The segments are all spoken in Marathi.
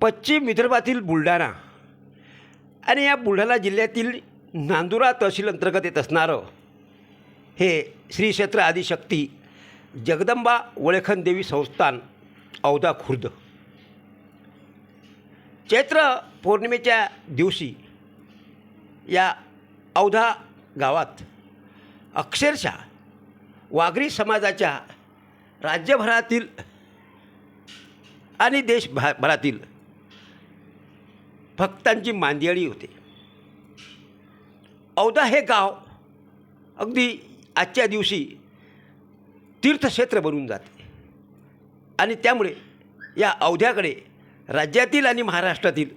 पश्चिम विदर्भातील बुलढाणा आणि या बुलढाणा जिल्ह्यातील नांदुरा तहसील अंतर्गत येत असणारं हे श्री क्षेत्र आदिशक्ती जगदंबा वळेखन देवी संस्थान औदा खुर्द. चैत्र पौर्णिमेच्या दिवशी या औधा गावात अक्षरशः वाघरी समाजाच्या राज्यभरातील आणि देशभरातील भक्तांची मांदियाळी होते. औदा हे गाव अगदी आजच्या दिवशी तीर्थक्षेत्र बनून जाते. आणि त्यामुळे या औध्याकडे राज्यातील आणि महाराष्ट्रातील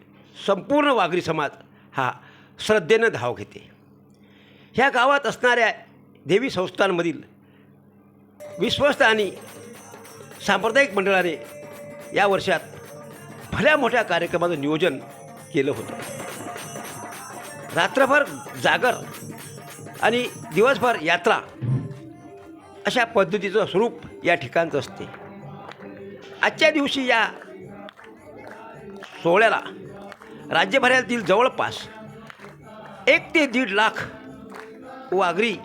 संपूर्ण वाघरी समाज हा श्रद्धेनं धाव घेते. ह्या गावात असणाऱ्या देवी संस्थांमधील विश्वस्त आणि सांप्रदायिक मंडळाने या वर्षात भल्या मोठ्या कार्यक्रमाचं नियोजन केलं होतं. रात्रभर जागर आणि दिवसभर यात्रा अशा पद्धतीचं स्वरूप या ठिकाणचं असते. आजच्या दिवशी या सोहळ्याला राज्यभरातील जवळपास एक ते दीड लाख वाघरी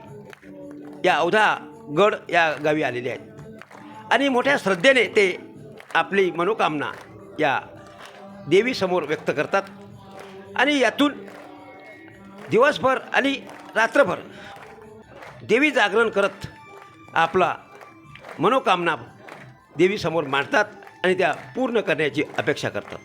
या अवधा गड या गावी आलेले आहेत. आणि मोठ्या श्रद्धेने ते आपली मनोकामना या देवीसमोर व्यक्त करतात. आणि यातून दिवसभर आणि रात्रभर देवी जागरण करत आपला मनोकामना देवीसमोर मांडतात आणि त्या पूर्ण करण्याची अपेक्षा करतात.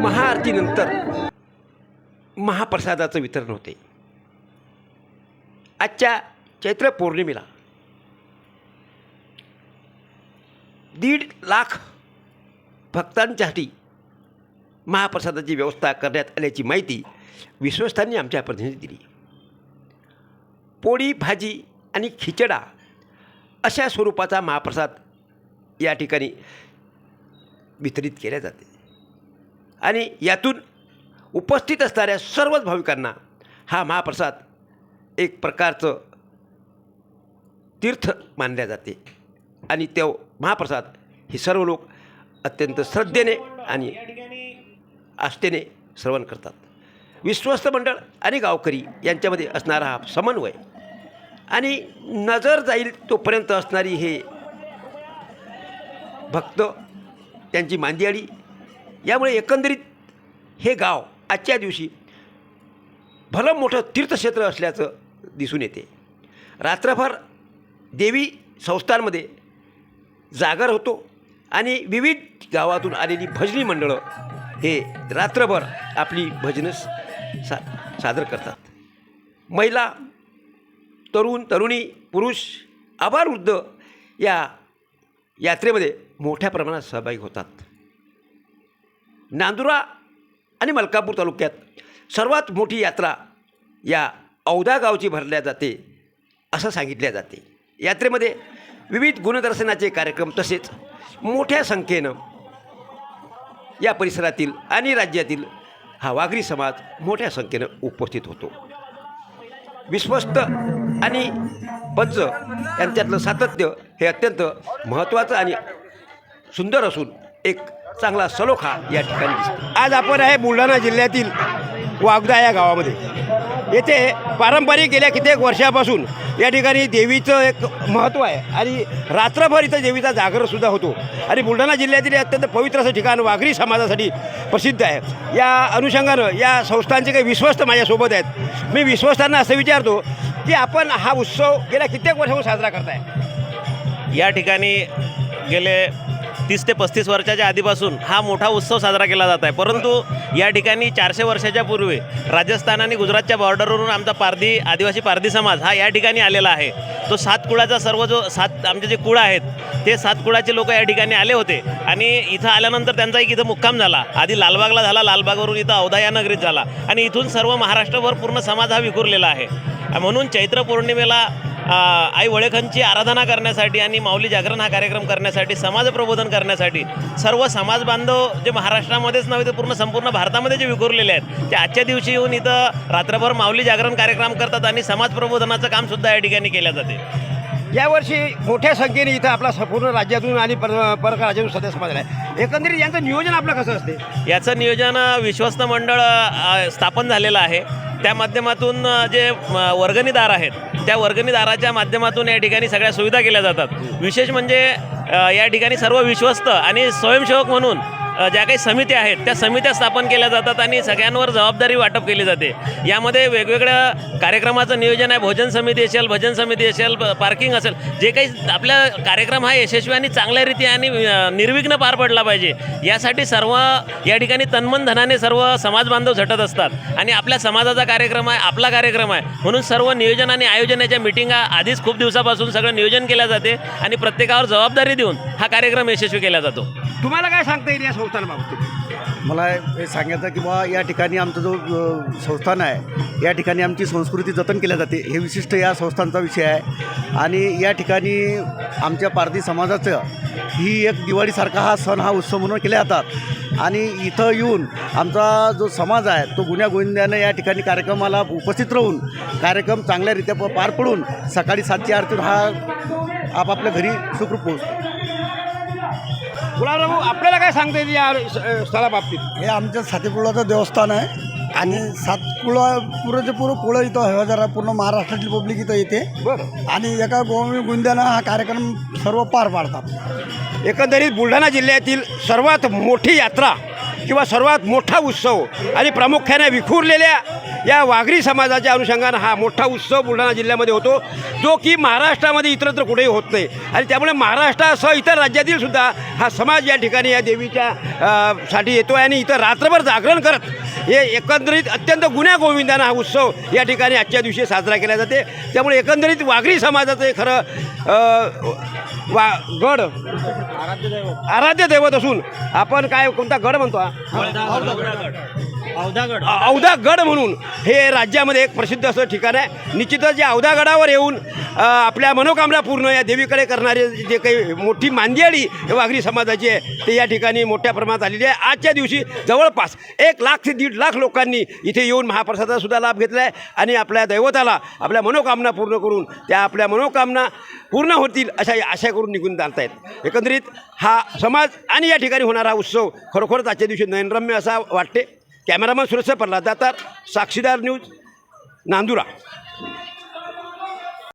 महाआरतीनंतर महाप्रसादाचं वितरण होते. आजच्या चैत्र पौर्णिमेला दीड लाख भक्तांच्यासाठी महाप्रसादाची व्यवस्था करण्यात आल्याची माहिती विश्वस्तांनी आमच्या प्रतिनिधी दिली. पोळी भाजी आणि खिचडा अशा स्वरूपाचा महाप्रसाद या ठिकाणी वितरित केल्या जाते. आणि यातून उपस्थित असणाऱ्या सर्वच भाविकांना हा महाप्रसाद एक प्रकारचं तीर्थ मानल्या जाते. आणि तो महाप्रसाद हे सर्व लोक अत्यंत श्रद्धेने आणि आस्थेने श्रवण करतात. विश्वस्त मंडळ आणि गावकरी यांच्यामध्ये असणारा हा समन्वय आणि नजर जाईल तोपर्यंत असणारी हे भक्त त्यांची मांदियाळी यामुळे एकंदरीत हे गाव आजच्या दिवशी भलं मोठं तीर्थक्षेत्र असल्याचं दिसून येते. रात्रभर देवी संस्थांमध्ये जागर होतो आणि विविध गावातून आलेली भजनी मंडळं हे रात्रभर आपली भजनं सा सादर करतात. महिला तरुण तरुणी पुरुष आभारवृद्ध या यात्रेमध्ये मोठ्या प्रमाणात सहभागी होतात. नांदुरा आणि मलकापूर तालुक्यात सर्वात मोठी यात्रा या औदा गावची भरल्या जाते असं सांगितल्या जाते. यात्रेमध्ये विविध गुणदर्शनाचे कार्यक्रम तसेच मोठ्या संख्येनं या परिसरातील आणि राज्यातील हा वाघरी समाज मोठ्या संख्येनं उपस्थित होतो. विश्वस्त आणि पंच यांच्यातलं सातत्य हे अत्यंत महत्त्वाचं आणि सुंदर असून एक चांगला सलोखा या ठिकाणी दिसतो. आज आपण आहे बुलढाणा जिल्ह्यातील वागदा या गावामध्ये. येथे पारंपरिक गेल्या कित्येक वर्षापासून या ठिकाणी देवीचं एक महत्त्व आहे आणि रात्रभर इथं देवीचा जागरसुद्धा होतो. आणि बुलढाणा जिल्ह्यातील अत्यंत पवित्र असं ठिकाण वाघरी समाजासाठी प्रसिद्ध आहे. या अनुषंगानं या संस्थांचे काही विश्वस्त माझ्यासोबत आहेत. मी विश्वस्तांना असं विचारतो की आपण हा उत्सव गेल्या कित्येक वर्षापासून साजरा करताय? या ठिकाणी गेले तीस ते पस्तीस वर्षाच्या आधीपासून हा मोठा उत्सव साजरा केला जात आहे. परंतु या ठिकाणी चारशे वर्षाच्या पूर्वी राजस्थान आणि गुजरातच्या बॉर्डरवरून आमचा पारधी आदिवासी पारधी समाज हा या ठिकाणी आलेला आहे. तो सात कुळाचा सर्व जो सात आमचे जे कुळ आहेत ते सात कुळाचे लोक या ठिकाणी आले होते. आणि इथं आल्यानंतर त्यांचा एक इथं मुक्काम झाला. आधी लालबागला झाला लालबागवरून इथं औदा या नगरीत झाला. आणि इथून सर्व महाराष्ट्रभर पूर्ण समाज हा विखुरलेला आहे. म्हणून चैत्र पौर्णिमेला आई वळेखांची आराधना करण्यासाठी आणि माऊली जागरण हा कार्यक्रम करण्यासाठी समाज प्रबोधन करण्यासाठी सर्व समाज बांधव जे महाराष्ट्रामध्येच नव्हे तर पूर्ण संपूर्ण भारतामध्ये जे विखुरलेले आहेत ते आजच्या दिवशी येऊन इथं रात्रभर माऊली जागरण कार्यक्रम करतात आणि समाज प्रबोधनाचं कामसुद्धा या ठिकाणी केलं जाते. यावर्षी मोठ्या संख्येने इथं आपला संपूर्ण राज्यातून आणि पर परका राज्यातून सदस्य समाज आहे एकंदरीत यांचं नियोजन आपलं कसं असते? याचं नियोजन विश्वस्त मंडळ स्थापन झालेलं आहे. त्या माध्यमातून जे वर्गणीदार आहेत त्या वर्गणीदाराच्या माध्यमातून या ठिकाणी सगळ्या सुविधा केल्या जातात. विशेष म्हणजे या ठिकाणी सर्व विश्वस्त आणि स्वयंसेवक म्हणून ज्या काही समित्या आहेत त्या समित्या स्थापन केल्या जातात आणि सगळ्यांवर जबाबदारी वाटप केली जाते. यामध्ये वेगवेगळ्या कार्यक्रमाचं नियोजन आहे भोजन समिती असेल भजन समिती असेल पार्किंग असेल जे काही आपला कार्यक्रम हा यशस्वी आणि चांगल्या रीती आणि निर्विघ्न पार पडला पाहिजे. यासाठी सर्व या ठिकाणी तन्मन धनाने सर्व समाज बांधव झटत असतात आणि आपल्या समाजाचा कार्यक्रम आहे आपला कार्यक्रम आहे. म्हणून सर्व नियोजन आणि आयोजनाच्या मिटिंगा आधीच खूप दिवसापासून सगळं नियोजन केल्या जाते आणि प्रत्येकावर जबाबदारी देऊन हा कार्यक्रम यशस्वी केला जातो. तुम्हाला काय सांगता येईल या मला हे सांगायचं की बा या ठिकाणी आमचं जो संस्थान आहे या ठिकाणी आमची संस्कृती जतन केल्या जाते. हे विशिष्ट या संस्थांचा विषय आहे. आणि या ठिकाणी आमच्या पारधी समाजाचं ही एक दिवाळीसारखा हा सण हा उत्सव म्हणून केले जातात. आणि इथं येऊन आमचा जो समाज आहे तो गुन्ह्या गोविंद्यानं या ठिकाणी कार्यक्रमाला उपस्थित राहून कार्यक्रम चांगल्यारीत्या प- पार पडून सकाळी सातची आरतीवर हा आपापल्या घरी सुखरूप पोहोचतो. गुलाबराव आपल्याला काय सांगता येईल या स्थळाबाबतीत? हे आमच्या सातीपुळाचं देवस्थान आहे आणि सातपुळा पुरेचे पुरं पुळं इथं हवा जरा पूर्ण महाराष्ट्रातली पब्लिक इथं येते. बरं. आणि एका गोमी गुंद्यानं हा कार्यक्रम सर्व पार पाडतात. एकंदरीत बुलढाणा जिल्ह्यातील सर्वात मोठी यात्रा किंवा सर्वात मोठा उत्सव आणि प्रामुख्याने विखुरलेल्या या वाघरी समाजाच्या अनुषंगानं हा मोठा उत्सव बुलढाणा जिल्ह्यामध्ये होतो जो की महाराष्ट्रामध्ये इतरत्र कुठेही होत नाही. आणि त्यामुळे महाराष्ट्रासह इतर राज्यातील सुद्धा हा समाज या ठिकाणी या देवीच्या साठी येतो आहे आणि इथं रात्रभर जागरण करत हे एकंदरीत अत्यंत गुन्ह्या गोविंदानं हा उत्सव या ठिकाणी आजच्या दिवशी साजरा केला जाते. त्यामुळे एकंदरीत वाघरी समाजाचं हे खरं वा गड आराध्य दैवत असून आपण काय कोणता गड म्हणतो हा? વડોદરા औदागड. औदागड म्हणून हे राज्यामध्ये एक प्रसिद्ध असं ठिकाण आहे. निश्चितच या औदागडावर येऊन आपल्या मनोकामना पूर्ण या देवीकडे करणारे जे काही मोठी मांदियाळी वाघरी समाजाची आहे ते या ठिकाणी मोठ्या प्रमाणात आलेली आहे. आजच्या दिवशी जवळपास एक लाख ते दीड लाख लोकांनी इथे येऊन महाप्रसादाचा सुद्धा लाभ घेतला आहे आणि आपल्या दैवताला आपल्या मनोकामना पूर्ण करून त्या आपल्या मनोकामना पूर्ण होतील अशा आशा करून निघून जात एकंदरीत हा समाज आणि या ठिकाणी होणारा उत्सव खरोखरच आजच्या दिवशी नयनरम्य असा वाटते. कॅमेरामन सुरक्षा प्रल्हाद दातार साक्षीदार न्यूज नांदुरा.